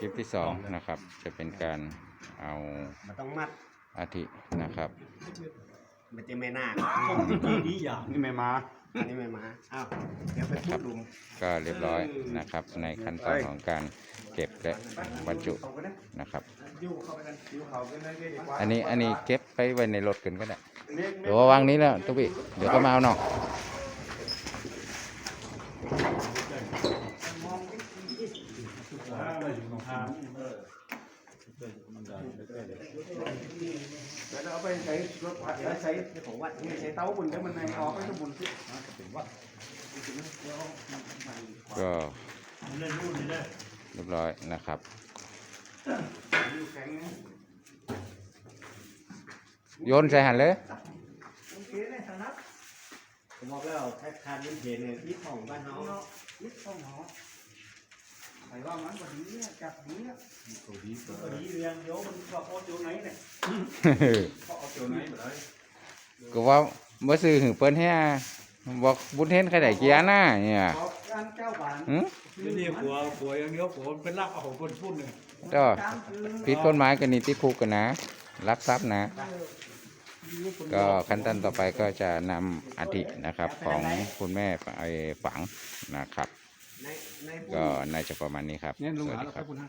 คลิปที่สองนะครับ จะเป็นการเอามันต้องมัดอาทินะครับ มันจะไม่น่านี่อย่างนี่ไม่มาอันนี้ไม่มาอ้าวเดี๋ยวไปพูดลุมก็เรียบร้อยนะครับ ในขั้นตอนของการเก็บและบรรจุนะครับยิ้วเข้าไปกันยิ้วเขากันได้แค่ดีกว่าอันนี้อันนี้เก็บไปไว้ในรถกันก็ได้เดี๋ยววางนี้แล้วทุกพี่เดี๋ยวก็มาเอาเนาะแล้วเอาไปใช้รถผัดแล้วใช้ของวัดใช้เตาบุญแล้วมันในออกไปสมุนสิก็เรียบร้อยนะครับอยู่แข็งนะโยนใส่หันเลยโอเคได้สนับผมบอกแล้วแค่ทานนี่เห็นเนี่ยที่ของบ้านเฮาเนาะนิดต้องหอใส่ว่ามันกว่านี้เนี่ยจับนี้เนี่ยตัวดีตัวดีเรียนโยมันก็เอา ตัวไหนเนี่ยก็เอาตัวไหนไปเลยก็ว่าเมื่อซื้อหึงเปิ้นให้อาบอกบุญเทนใครได้เกียร์หน้าเนี่ยบอกการเจ้าบ้านหึนี่ผัวผัวอย่างเดียวผัวเป็นรักเอาของคนพูดเนี่ยก็ผิดกฎหมายกันนี่ติดคุกกันนะลักทรัพย์นะ ก็ขั้นตอนต่อไปก็จะนำอาทินะครับ ของคุณแม่ไปฝังนะครับในใน ก็น่าจะประมาณนี้ครับเนี่ยลุงสวัสหาดีเราครัไปบคุณฮะ